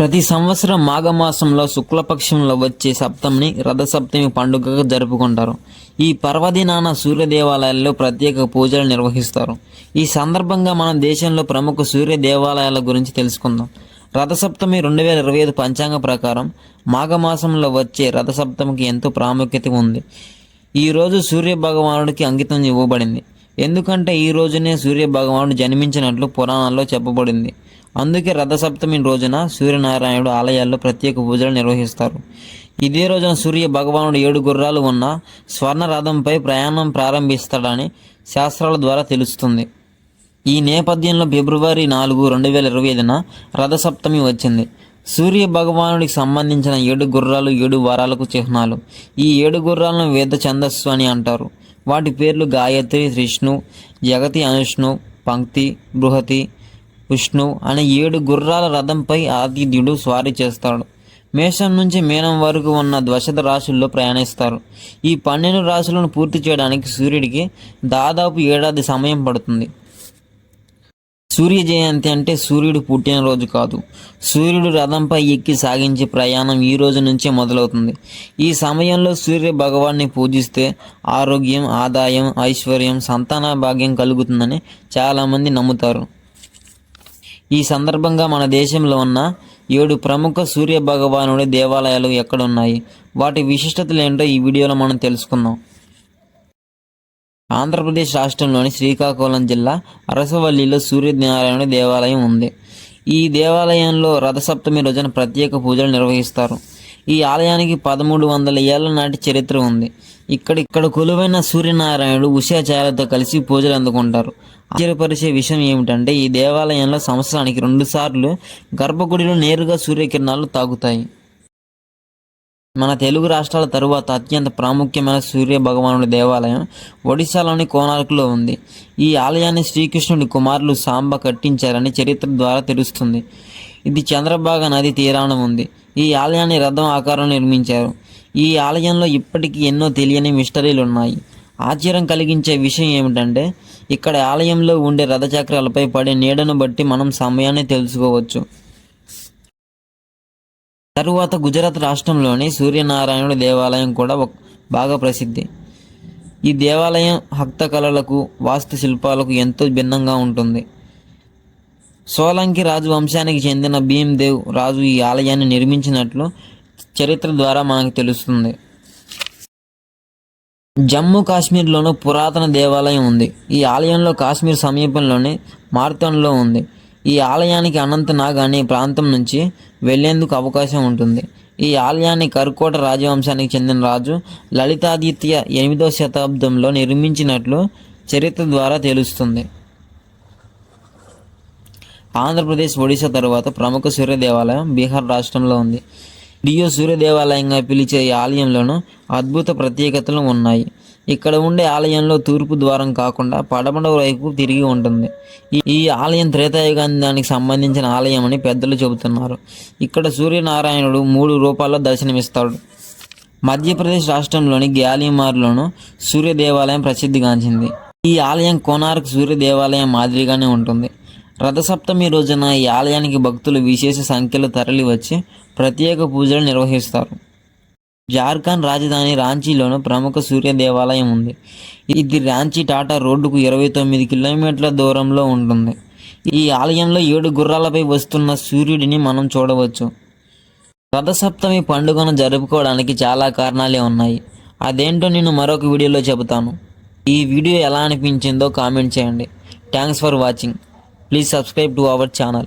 ప్రతి సంవత్సరం మాఘమాసంలో శుక్లపక్షంలో వచ్చే సప్తమిని రథసప్తమి పండుగగా జరుపుకుంటారు. ఈ పర్వదినాన సూర్య దేవాలయాల్లో ప్రత్యేక పూజలు నిర్వహిస్తారు. ఈ సందర్భంగా మన దేశంలో ప్రముఖ సూర్య దేవాలయాల గురించి తెలుసుకుందాం. రథసప్తమి రెండు వేల ఇరవై ఐదు పంచాంగ ప్రకారం మాఘమాసంలో వచ్చే రథసప్తమికి ఎంతో ప్రాముఖ్యత ఉంది. ఈ రోజు సూర్య భగవానుడికి అంకితం ఇవ్వబడింది. ఎందుకంటే ఈ రోజునే సూర్య భగవానుడు జన్మించినట్లు పురాణాల్లో చెప్పబడింది. అందుకే రథసప్తమి రోజున సూర్యనారాయణుడు ఆలయాల్లో ప్రత్యేక పూజలు నిర్వహిస్తారు. ఇదే రోజున సూర్య భగవానుడు ఏడు గుర్రాలు ఉన్న స్వర్ణ రథంపై ప్రయాణం ప్రారంభిస్తాడని శాస్త్రాల ద్వారా తెలుస్తుంది. ఈ నేపథ్యంలో ఫిబ్రవరి నాలుగు రెండు వేల ఇరవై ఐదున రథసప్తమి వచ్చింది. సూర్య భగవానుడికి సంబంధించిన ఏడు గుర్రాలు ఏడు వారాలకు చిహ్నాలు. ఈ ఏడు గుర్రాలను వేద ఛందస్సు అని అంటారు. వాటి పేర్లు గాయత్రి త్రిష్ణు జగతి అనుష్ణు పంక్తి బృహతి విష్ణు అనే ఏడు గుర్రాల రథంపై ఆతిథ్యుడు స్వారీ చేస్తాడు. మేషం నుంచి మీనం వరకు ఉన్న ద్వశత రాశుల్లో ప్రయాణిస్తారు. ఈ పన్నెండు రాశులను పూర్తి చేయడానికి సూర్యుడికి దాదాపు ఏడాది సమయం పడుతుంది. సూర్య జయంతి అంటే సూర్యుడు పుట్టినరోజు కాదు. సూర్యుడు రథంపై ఎక్కి సాగించే ప్రయాణం ఈ రోజు నుంచే మొదలవుతుంది. ఈ సమయంలో సూర్య భగవాన్ని పూజిస్తే ఆరోగ్యం ఆదాయం ఐశ్వర్యం సంతాన భాగ్యం కలుగుతుందని చాలామంది నమ్ముతారు. ఈ సందర్భంగా మన దేశంలో ఉన్న ఏడు ప్రముఖ సూర్య భగవానుడి దేవాలయాలు ఎక్కడున్నాయి? వాటి విశిష్టతలు ఏంటో ఈ వీడియోలో మనం తెలుసుకుందాం. ఆంధ్రప్రదేశ్ రాష్ట్రంలోని శ్రీకాకుళం జిల్లా అరసవల్లిలో సూర్యనారాయణ దేవాలయం ఉంది. ఈ దేవాలయంలో రథసప్తమి రోజున ప్రత్యేక పూజలు నిర్వహిస్తారు. ఈ ఆలయానికి పదమూడు వందల ఏళ్ళ నాటి చరిత్ర ఉంది. ఇక్కడ ఇక్కడ కొలువైన సూర్యనారాయణుడు ఉషాచార్యతో కలిసి పూజలు అందుకుంటారు. ఆశ్చర్యపరిచే విషయం ఏమిటంటే ఈ దేవాలయంలో సంవత్సరానికి రెండుసార్లు గర్భగుడిలో నేరుగా సూర్యకిరణాలు తాగుతాయి. మన తెలుగు రాష్ట్రాల తరువాత అత్యంత ప్రాముఖ్యమైన సూర్య భగవానుడి దేవాలయం ఒడిశాలోని కోనార్కులో ఉంది. ఈ ఆలయాన్ని శ్రీకృష్ణుడి కుమారులు సాంబ కట్టించారని చరిత్ర ద్వారా తెలుస్తుంది. ఇది చంద్రభాగ నది తీరాన ఉంది. ఈ ఆలయాన్ని రథం ఆకారం నిర్మించారు. ఈ ఆలయంలో ఇప్పటికీ ఎన్నో తెలియని మిస్టరీలు ఉన్నాయి. ఆశ్చర్యం కలిగించే విషయం ఏమిటంటే ఇక్కడ ఆలయంలో ఉండే రథచక్రాలపై పడే నీడను బట్టి మనం సమయాన్ని తెలుసుకోవచ్చు. తరువాత గుజరాత్ రాష్ట్రంలోని సూర్యనారాయణుడు దేవాలయం కూడా ఒక బాగా ప్రసిద్ధి. ఈ దేవాలయం హక్త కళలకు వాస్తు శిల్పాలకు ఎంతో భిన్నంగా ఉంటుంది. సోలంకి రాజు వంశానికి చెందిన భీమ్దేవ్ రాజు ఈ ఆలయాన్ని నిర్మించినట్లు చరిత్ర ద్వారా మనకు తెలుస్తుంది. జమ్మూ కాశ్మీర్లోనూ పురాతన దేవాలయం ఉంది. ఈ ఆలయంలో కాశ్మీర్ సమీపంలోని మార్తన్లో ఉంది. ఈ ఆలయానికి అనంతనాగ్ అనే ప్రాంతం నుంచి వెళ్ళేందుకు అవకాశం ఉంటుంది. ఈ ఆలయాన్ని కర్కోట రాజవంశానికి చెందిన రాజు లలితాదిత్య ఎనిమిదవ శతాబ్దంలో నిర్మించినట్లు చరిత్ర ద్వారా తెలుస్తుంది. ఆంధ్రప్రదేశ్ ఒడిశా తరువాత ప్రముఖ సూర్య దేవాలయం బీహార్ రాష్ట్రంలో ఉంది. డియో సూర్య దేవాలయంగా పిలిచే ఈ ఆలయంలోనూ అద్భుత ప్రత్యేకతలు ఉన్నాయి. ఇక్కడ ఉండే ఆలయంలో తూర్పు ద్వారం కాకుండా పడమట వైపు తిరిగి ఉంటుంది. ఈ- ఆలయం త్రేతాయుగానికి సంబంధించిన ఆలయం అని పెద్దలు చెబుతున్నారు. ఇక్కడ సూర్యనారాయణుడు మూడు రూపాల్లో దర్శనమిస్తాడు. మధ్యప్రదేశ్ రాష్ట్రంలోని గ్యాలిమార్లోను సూర్య దేవాలయం ప్రసిద్ధిగాంచింది. ఈ ఆలయం కోనార్క్ సూర్య దేవాలయం మాదిరిగానే ఉంటుంది. రథసప్తమి రోజున ఈ ఆలయానికి భక్తులు విశేష సంఖ్యలో తరలి వచ్చి ప్రత్యేక పూజలు నిర్వహిస్తారు. జార్ఖండ్ రాజధాని రాంచీలోను ప్రముఖ సూర్య దేవాలయం ఉంది. ఇది రాంచీ టాటా రోడ్డుకు ఇరవై తొమ్మిది కిలోమీటర్ల దూరంలో ఉంటుంది. ఈ ఆలయంలో ఏడు గుర్రాలపై వస్తున్న సూర్యుడిని మనం చూడవచ్చు. రథసప్తమి పండుగను జరుపుకోవడానికి చాలా కారణాలే ఉన్నాయి. అదేంటో నేను మరొక వీడియోలో చెబుతాను. ఈ వీడియో ఎలా అనిపించిందో కామెంట్ చేయండి. Thanks for watching. Please subscribe to our channel.